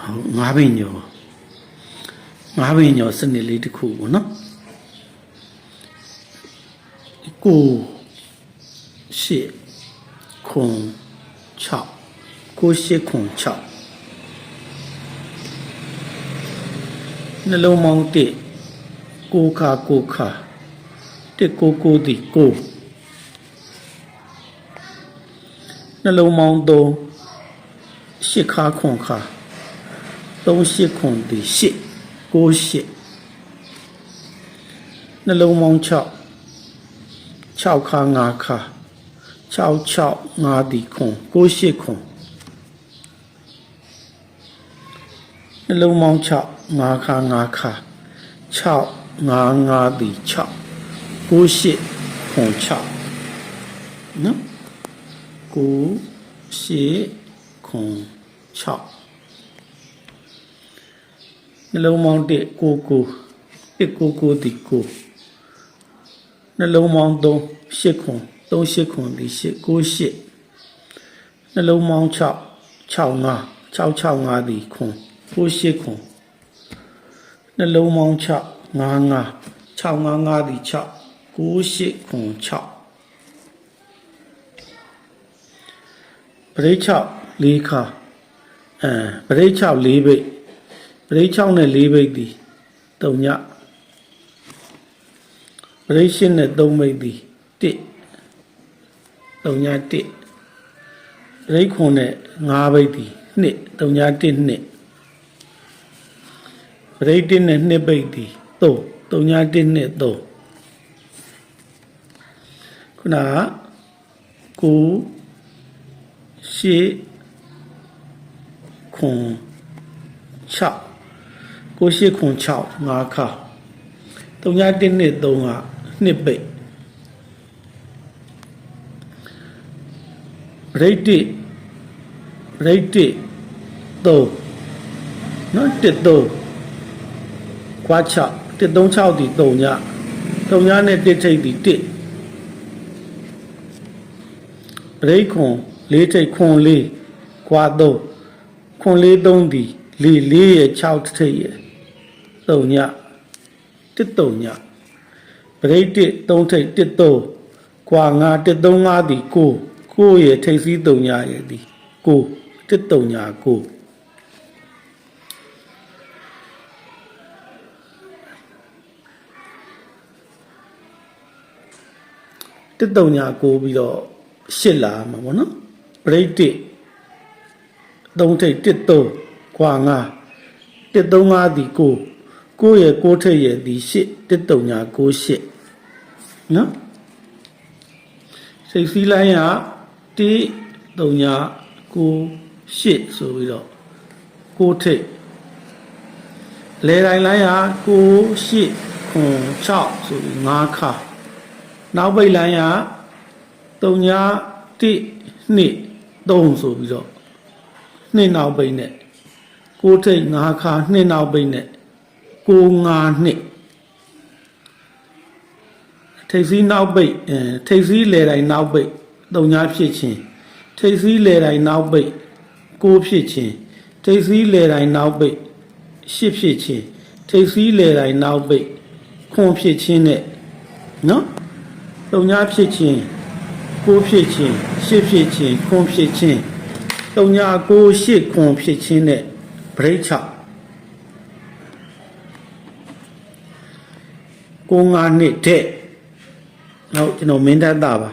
ဟုတ်ငါးပင်ညောငါးပင်ညောစနစ်လေးတစ်ခုပေါ့နော်ကိုရှစ်ခွန်6ကိုရှစ်ခွန်6နှလုံးပေါင်းတစ်ကိုခါကိုခါတစ်ကိုကိုဒီကိုနှလုံးပေါင်းသုံးရှစ်ခါခွန်ခါ သုံးရှစ်ခွန်ဒီရှစ်ကိုရှစ်နှလုံးပေါင်း6 6ခါ9ခါ6 6 5ဒီခွန်ကိုရှစ်ခွန်နှလုံးပေါင်း6 5ခါ9ခါ6 5 5ဒီ6ကိုရှစ်ခွန်6နော်ကိုရှစ်ခွန်6 နှလုံးပေါင်း1ကိုကို1ကိုကိုဒီကိုနှလုံးပေါင်း3 8ခွန်3 8ခွန်ဒီ8ကို8နှလုံးပေါင်း6 6 5 6 6 5ဒီခွန်ကို8ခွန်နှလုံးပေါင်း6 5 5 6 5 5ဒီ6ကို8ခွန်6ပရိ6 4ခါအဲပရိ6 4ဘိတ် ပရိတ်6နဲ့4ဘိတ်သည်တုံညပရိတ်8နဲ့3ဘိတ်သည်1တုံည1ပရိတ်9နဲ့5ဘိတ်သည်2တုံည1 2ပရိတ်1နဲ့2ဘိတ်သည်3တုံည1 2 3ခုနကကိုရှေခွန်6 ကိုရှိခွန်6ငါခါ3ည1နှစ်3ကနှစ်ပိတ်ဗရိတ်တိဗရိတ်တိ3နော်1 3ခွာ6 1 3 6ဒီ3ည3ညနဲ့1ထိပ်ဒီ1ဗရိတ်ခွန်4ထိပ်ခွန်4ခွာ3ခွန်4 3ဒီ4 4ရဲ့6ထိပ်ရဲ့ 3ည1 3ညဗရိတ်1 3ထိပ်1 3ခွာ9 1 3 5ဒီ9 9ရဲ့ထိပ်စည်း3ညရဲ့ဒီ9 1 3ည9တစ်တုံညာကိုပြီးတော့ရှစ်လာမှာပေါ့နော်ဘရိတ်တစ်သုံးထိပ်တစ်သုံးခွာငါတစ်သုံးငါဒီကို ကိုရဲ့ကိုထိပ်ရဲ့ဒီရှစ်တစ်တုံညာကိုရှစ်နော်စိတ်စည်းလိုင်းကတိတုံညာကိုရှစ်ဆိုပြီးတော့ကိုထိပ်လေတိုင်းလိုင်းကကိုရှစ်ခွန်6ဆိုပြီး5ခါနောက်ပိတ်လိုင်းကတုံညာတိနှစ်3ဆိုပြီးတော့နှစ်နောက်ပိတ်နဲ့ကိုထိတ်5ခါနှစ်နောက်ပိတ်နဲ့ ကို5နှစ်ထိပ်စည်းနောက်ပိတ်အဲထိပ်စည်းလေတိုင်းနောက်ပိတ်တုံညာဖြစ်ခြင်းထိပ်စည်းလေတိုင်းနောက်ပိတ်ကိုဖြစ်ခြင်းထိပ်စည်းလေတိုင်းနောက်ပိတ်ရှစ်ဖြစ်ခြင်းထိပ်စည်းလေတိုင်းနောက်ပိတ်ခွန်ဖြစ်ခြင်းနဲ့နော်တုံညာဖြစ်ခြင်းကိုဖြစ်ခြင်းရှစ်ဖြစ်ခြင်းခွန်ဖြစ်ခြင်းတုံညာကိုရှစ်ခွန်ဖြစ်ခြင်းနဲ့ဗရိ တ်ချကိုငါနှစ်တဲ့ဟုတ်ကျွန်တော်မင်းတတ်တာပါ